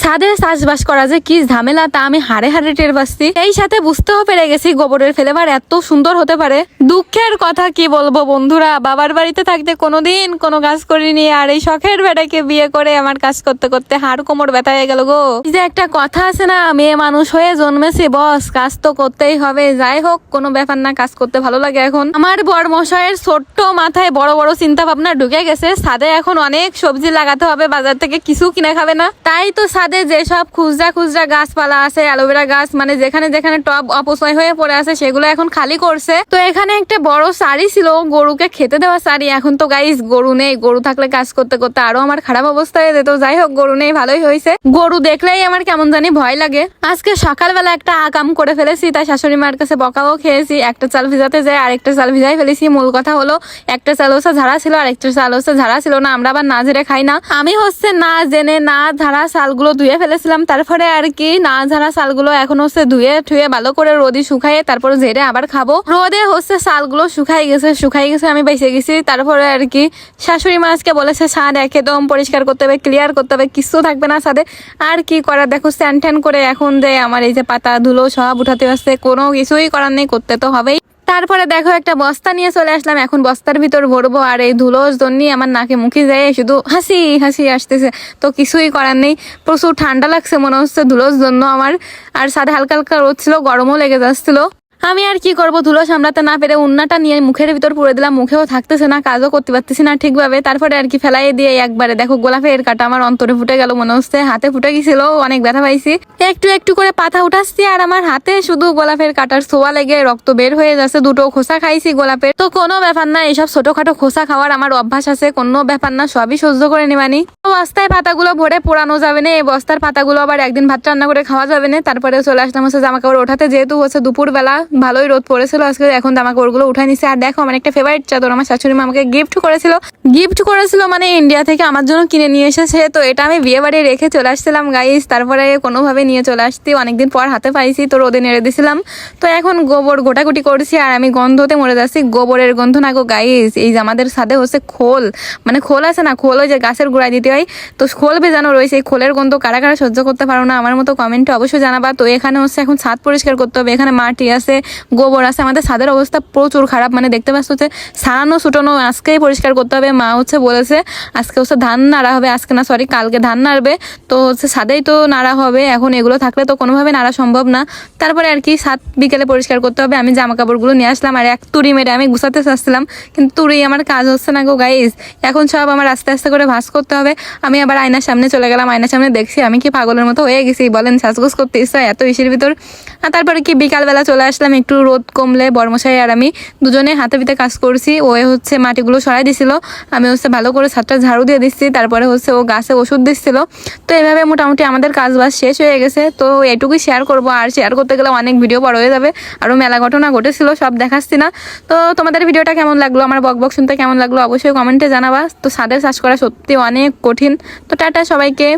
ছাদে চাষবাস করা যে কি ঝামেলা তা আমি হাড়ে হাড়ে টের পাচ্ছি। এই সাথে বুঝতেও পেরে গেছি গোবরের ফ্লেভার এত সুন্দর হতে পারে। দুঃখের কথা কি বলব বন্ধুরা? বাবার বাড়িতে থাকতে কোনোদিন কোনো কাজ করিনি আর এই শখের বেটাকে বিয়ে করে আমার কাজ করতে করতে হাড় কোমর ব্যথা হয়ে গেল গো। যে একটা কথা আছে না, মেয়ে মানুষ হয়ে জন্মেছি বস, কাজ তো করতেই হবে। যাই হোক, কোনো ব্যাপার না, কাজ করতে ভালো লাগে এখন। আমার বর মশাইয়ের ছোট্ট মাথায় বড় বড় চিন্তা ভাবনা ঢুকে গেছে। ছাদে এখন অনেক সবজি লাগাতে হবে, বাজার থেকে কিছু কিনে খাবে না। তাই তো ছাদে যেসব খুচরা খুচরা গাছপালা আছে, অ্যালোভেরা গাছ মানে যেখানে যেখানে টব অপচয় হয়ে পড়ে আছে, সেগুলো এখন খালি করছে। তো এখানে একটা বড় শাড়ি ছিল, গরুকে খেতে দেওয়া শাড়ি এখন তো গাইস গরু নেই, গরু থাকলে কাজ করতে করতে আরও আমার খারাপ অবস্থা হয়ে যেত। যাই হোক, গরু নেই, ভালোই হয়েছে। গরু দেখলেই আমার কেমন জানি ভয় লাগে। আজকে সকালবেলা একটা আকাম করে ফেলেছি, তাই শাশুড়ি মার কাছে বকাও খেয়েছি। একটা চাল ভিজাতে যাই আরেকটা চাল ভিজাই ফেলেছি। মূল কথা হলো, একটা চাল হচ্ছে ঝাড়া ছিল আর একটা চাল হচ্ছে ঝাড়া ছিল না, আমরা আবার না ঝেড়ে খাই না। আমি হচ্ছে না জেনে, না ঝাড়া চালগুলো ধুয়ে ফেলেছিলাম। তারপরে আর কি না ঝাড়া চালগুলো এখন হচ্ছে ধুয়ে ধুয়ে ভালো করে রোদি শুকাইয়ে তারপর ঝেড়ে আবার খাব। রোদে হচ্ছে চালগুলো শুকাই গেছে শুকাই গেছে, আমি বেঁচে গেছি। তারপরে আর কি শাশুড়ি মা আজকে বলেছে, ছাদ একদম পরিষ্কার করতে হবে ক্লিয়ার করতে হবে, কিছু থাকবে না ছাদে। আর কি করার? দেখো স্ট্যান্ড ট্যান করে এখন যে আমার এই যে পাতা, ধুলো সব উঠাতে আসছে কোনো কিছুই করার নেই, করতে তো হবেই। তারপরে দেখো একটা বস্তা নিয়ে চলে আসলাম। এখন বস্তার ভিতর ভরবো আর এই ধুলোর জন্য আমার নাকে মুখে যায় শুধু হাসি হাসি আসতেছে। তো কিছুই করার নেই। প্রচুর ঠান্ডা লাগছে, মনে হচ্ছে ধুলোর জন্য আমার। আর সাথে হালকা হালকা রোদ ছিল, গরমও লেগে যাচ্ছিল। আমি আর কি করব? ধুলো সামলাতে না পেরে উন্নাটা নিয়ে মুখের ভিতর পুরে দিলাম, মুখেও থাকতেছে না, কাজও করতে পারতেছি না ঠিকভাবে। তারপরে আর কি ফেলাই দিয়ে একবারে, দেখো গোলাপের কাটা আমার অন্তরে ফুটে গেল মনে হচ্ছে, হাতে ফুটে গেছিল, অনেক ব্যথা পাইছি। একটু একটু করে পাতা উঠাচ্ছি আর আমার হাতে শুধু গোলাপের কাটার ছোয়া লেগে রক্ত বের হয়ে যাচ্ছে, দুটো খোসা খাইছি গোলাপের। তো কোনো ব্যাপার না, এইসব ছোটখাটো খোসা খাওয়ার আমার অভ্যাস আছে, কোনো ব্যাপার না, সবই সহ্য করে নিবানি বস্তায় পাতাগুলো ভরে পোড়ানো যাবে না, এই বস্তার পাতাগুলো আবার একদিন ভাত রান্না করে খাওয়া যাবে না তারপরে চলে আসলাম হচ্ছে জামা কাপড় ওঠাতে, যেহেতু হচ্ছে দুপুর বেলা ভালোই রোদ পড়েছিল। আজকে এখন জামা কাপড়গুলো উঠাই নিছে। আর দেখো, আমার একটা ফেভারিট চাদর। আমার শাশুড়ি মা আমাকে গিফট করেছিল। গিফট করেছিল মানে ইন্ডিয়া থেকে আমার জন্য কিনে নিয়ে এসেছে। তো এটা আমি বিয়ে বাড়ি রেখে চলে আসছিলাম গাইস তারপরে কোনোভাবে নিয়ে চলে আসছি। অনেকদিন পর হাতে পাইছি, তো রোদে নেড়ে দিছিলাম। তো এখন গোবর গোটাগুটি করছি। আর আমি গন্ধতে মরে যাচ্ছি। গোবরের গন্ধ না গো গাইস এই যে আমাদের সাথে হচ্ছে খোল। মানে খোল আছে না? খোল ওই যে গাছের গোড়ায় দিতে হয়। তো খোল ভেজানো রয়েছে। এই খোলের গন্ধ কারা কারা সহ্য করতে পারো না? আমার মতো কমেন্টে অবশ্যই জানাবা। তো এখানে হচ্ছে এখন ছাদ পরিষ্কার করতে হবে। এখানে মাটি আছে গোবর আছে। আমাদের ছাদের অবস্থা প্রচুর খারাপ। মানে দেখতে পাচ্ছ হচ্ছে সারানো ছুটানো আজকেই পরিষ্কার করতে হবে। মা হচ্ছে বলেছে, আজকে হচ্ছে ধান নাড়া হবে। আজকে না সরি কালকে ধান নাড়বে। তো হচ্ছে ছাদেই তো নাড়া হবে। এখন এগুলো থাকলে তো কোনোভাবে নাড়া সম্ভব না। তারপরে আর কি, সাত বিকেলে পরিষ্কার করতে হবে। আমি জামা কাপড়গুলো নিয়ে আসলাম। আর এক তুড়ি মেরে আমি গুছাতে চাচ্ছিলাম। কিন্তু তুড়ি আমার কাজ হচ্ছে না গো গাইজ এখন সব আমার আস্তে আস্তে করে ভাস করতে হবে। আমি আবার আয়নার সামনে চলে গেলাম। আয়নার সামনে দেখছি আমি কি পাগলের মতো হয়ে গেছি। বলেন শ্বাসগোস করতে ইচ্ছা এত ইসের ভিতর? আর তারপরে কি বিকালবেলা চলে আসলাম, একটু রোদ কমলে বর্মশাই আর আমি দুজনে হাতে পিতে কাজ করছি। ও হচ্ছে মাটিগুলো সরাই দিছিল, আমি হচ্ছে ভালো করে ছাদটা ঝাড়ু দিয়ে দিচ্ছি, তারপরে হচ্ছে ও গাছে ওষুধ দিচ্ছিল। তো এভাবে মোটামুটি আমাদের কাজ বাজ শেষ হয়ে গেছে। তো এটুকুই শেয়ার করব, আর শেয়ার করতে গেলে অনেক ভিডিও বড় হয়ে যাবে আরও মেলা ঘটনা ঘটেছিল, সব দেখাচ্ছি না। তো তোমাদের ভিডিওটা কেমন লাগল, আমার বক বক শুনতে কেমন লাগল, অবশ্যই কমেন্টে জানাবা। তো ছাদের চাষ করা সত্যি অনেক কঠিন। তো টাটা সবাইকে।